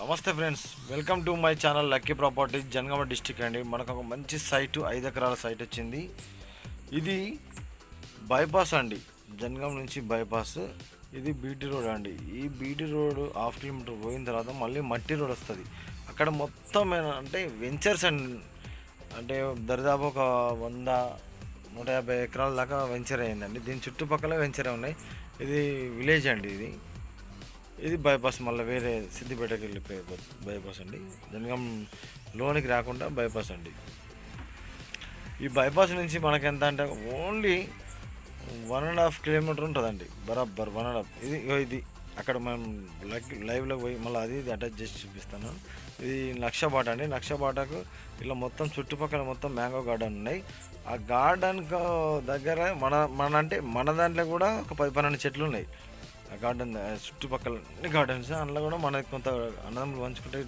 నమస్తే friends welcome to my channel lucky property Jangaon district అండి. మనకు ఒక మంచి సైట్ ఐదు ఎకరాల సైట్ వచ్చింది. ఇది బైపాస్ అండి జనగామ నుంచి బైపాస్. ఇది బీటీ రోడ్ అండి. ఈ బీటీ రోడ్ హాఫ్ కిలోమీటర్ పోయిన తర్వాత మళ్ళీ మట్టి రోడ్ వస్తుంది. అక్కడ మొత్తం అంటే వెంచర్స్ అండి. అంటే దరిదాపు ఒక వంద నూట యాభై ఎకరాల దాకా వెంచర్ అయిందండి. దీని చుట్టుపక్కల వెంచర్ ఉన్నాయి. ఇది విలేజ్ అండి ఇది. ఇది బైపాస్ మళ్ళీ వేరే సిద్దిపేటకి వెళ్ళిపోయే బైపాస్ అండి. జనగం లోనికి రాకుండా బైపాస్ అండి. ఈ బైపాస్ నుంచి మనకి ఎంత అంటే only one and half kilometre ఉంటుందండి. బరాబర్ వన్ అండ్ హాఫ్ ఇది ఇది అక్కడ మనం లైవ్లో పోయి మళ్ళీ అది ఇది అటాచ్ చేసి చూపిస్తాను. ఇది నక్షబాట అండి. నక్షబాటకు ఇలా మొత్తం చుట్టుపక్కల మొత్తం మ్యాంగో గార్డెన్ ఉన్నాయి. ఆ గార్డెన్ దగ్గర మన మన అంటే మన దాంట్లో కూడా ఒక పది పన్నెండు చెట్లు ఉన్నాయి. గార్డెన్ చుట్టుపక్కల అన్ని గార్డెన్స్ అందులో కూడా మనకి కొంత అన్నదమ్ములు పంచుకుంటే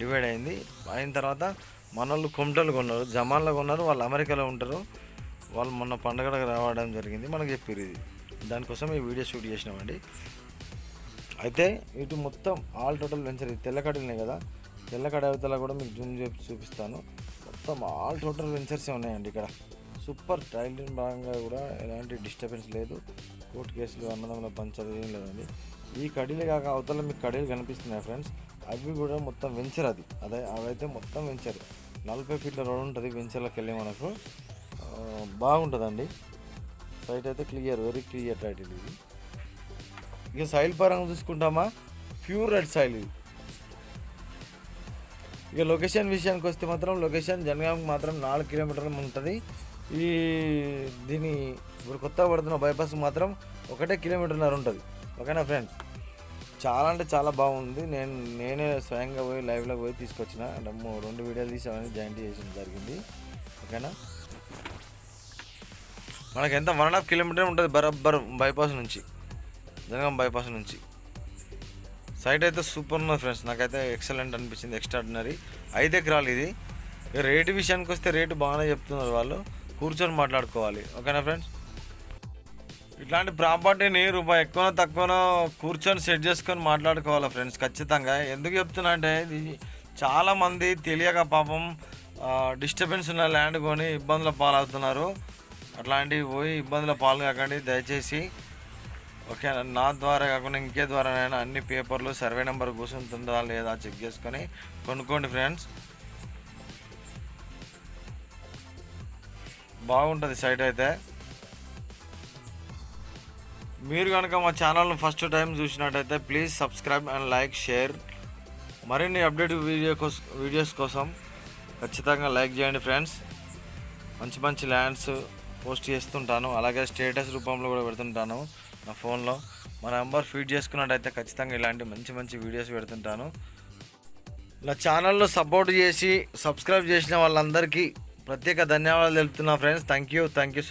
డివైడ్ అయింది. అయిన తర్వాత మన వాళ్ళు కొమటలు కొన్నారు జమాన్లో కొన్నారు వాళ్ళు అమెరికాలో ఉంటారు. వాళ్ళు మొన్న పండగలకు రావడం జరిగింది మనకు చెప్పారు ఇది. దానికోసం ఈ వీడియో షూట్ చేసినామండి. అయితే ఇటు మొత్తం ఆల్ టోటల్ వెంచర్ ఇది తెల్లకడలు ఉన్నాయి కదా తెల్లకడ అవతల కూడా మీకు జూమ్ చేసి చూపిస్తాను. మొత్తం ఆల్ టోటల్ వెంచర్సే ఉన్నాయండి ఇక్కడ. సూపర్ టైలింగ్ భాగంగా కూడా ఎలాంటి డిస్టర్బెన్స్ లేదు. కోర్టు కేసులు అన్నదమ్ముల పంచాలు ఏం లేదండి. ఈ కడీలు కాక అవతల మీకు కడీలు కనిపిస్తున్నాయి ఫ్రెండ్స్. అవి కూడా మొత్తం వెంచర్ అది. అదే అవైతే మొత్తం వెంచర్. నలభై ఫీట్ల రోడ్ ఉంటుంది వెంచర్లోకి వెళ్ళి మనకు బాగుంటుందండి. సైట్ అయితే క్లియర్ వెరీ క్లియర్ టైటిల్ ఇది. ఇక సైల్ పరంగా చూసుకుంటామా? ప్యూర్ రెడ్ సైల్ ఇది. ఇక లొకేషన్ విషయానికి వస్తే మాత్రం లొకేషన్ జనగాంకి మాత్రం నాలుగు కిలోమీటర్లు ఉంటుంది. ఈ దీని ఇప్పుడు కొత్త పడుతున్న బైపాస్ మాత్రం ఒకటే కిలోమీటర్న్నర ఉంటుంది. ఓకేనా ఫ్రెండ్స్? చాలా అంటే చాలా బాగుంది. నేను నేనే స్వయంగా పోయి లైవ్లో పోయి తీసుకొచ్చిన. రెండు వీడియోలు తీసి అవన్నీ జాయింట్ చేసిన జరిగింది. ఓకేనా? మనకి ఎంత వన్ అండ్ హాఫ్ కిలోమీటర్ ఉంటుంది బరబ్బర్ బైపాస్ నుంచి. జనగాం బైపాస్ నుంచి. సైట్ అయితే సూపర్ ఉన్నది ఫ్రెండ్స్. నాకైతే ఎక్సలెంట్ అనిపించింది ఎక్స్ట్రాడినరీ. ఐదు ఎకరాలు ఇది. రేటు విషయానికి వస్తే రేటు బాగానే చెప్తున్నారు వాళ్ళు. కూర్చొని మాట్లాడుకోవాలి. ఓకేనా ఫ్రెండ్స్? ఇట్లాంటి ప్రాపర్టీని రూపాయి ఎక్కువనో తక్కువనో కూర్చొని సెట్ చేసుకొని మాట్లాడుకోవాలి ఫ్రెండ్స్ ఖచ్చితంగా. ఎందుకు చెప్తున్నా అంటే ఇది చాలామంది తెలియక పాపం డిస్టర్బెన్స్ ఉన్న ల్యాండ్ కొని ఇబ్బందుల పాలవుతున్నారు. అట్లాంటివి పోయి ఇబ్బందుల పాలు కాకండి. దయచేసి ఓకే నా ద్వారా కాకుండా ఇంకే ద్వారానైనా అన్ని పేపర్లు సర్వే నెంబర్ కూర్చుంటుందా లేదా చెక్ చేసుకొని కొనుక్కోండి ఫ్రెండ్స్. బాగుంటుంది సైట్ అయితే. మీరు కనుక మా ఛానల్ను ఫస్ట్ టైం చూసినట్టయితే please subscribe and like share. మరిన్ని అప్డేట్ వీడియో కోసం వీడియోస్ కోసం ఖచ్చితంగా లైక్ చేయండి ఫ్రెండ్స్. మంచి మంచి ల్యాండ్స్ పోస్ట్ చేస్తుంటాను. అలాగే స్టేటస్ రూపంలో కూడా పెడుతుంటాను. నా ఫోన్లో. మా నెంబర్ ఫీడ్ చేసుకున్నట్టయితే ఖచ్చితంగా ఇలాంటి మంచి మంచి వీడియోస్ పెడుతుంటాను. నా ఛానల్లో సపోర్ట్ చేసి సబ్స్క్రైబ్ చేసిన వాళ్ళందరికీ ప్రత్యేక ధన్యవాదాలు తెలుపుతున్నా friends. Thank you thank you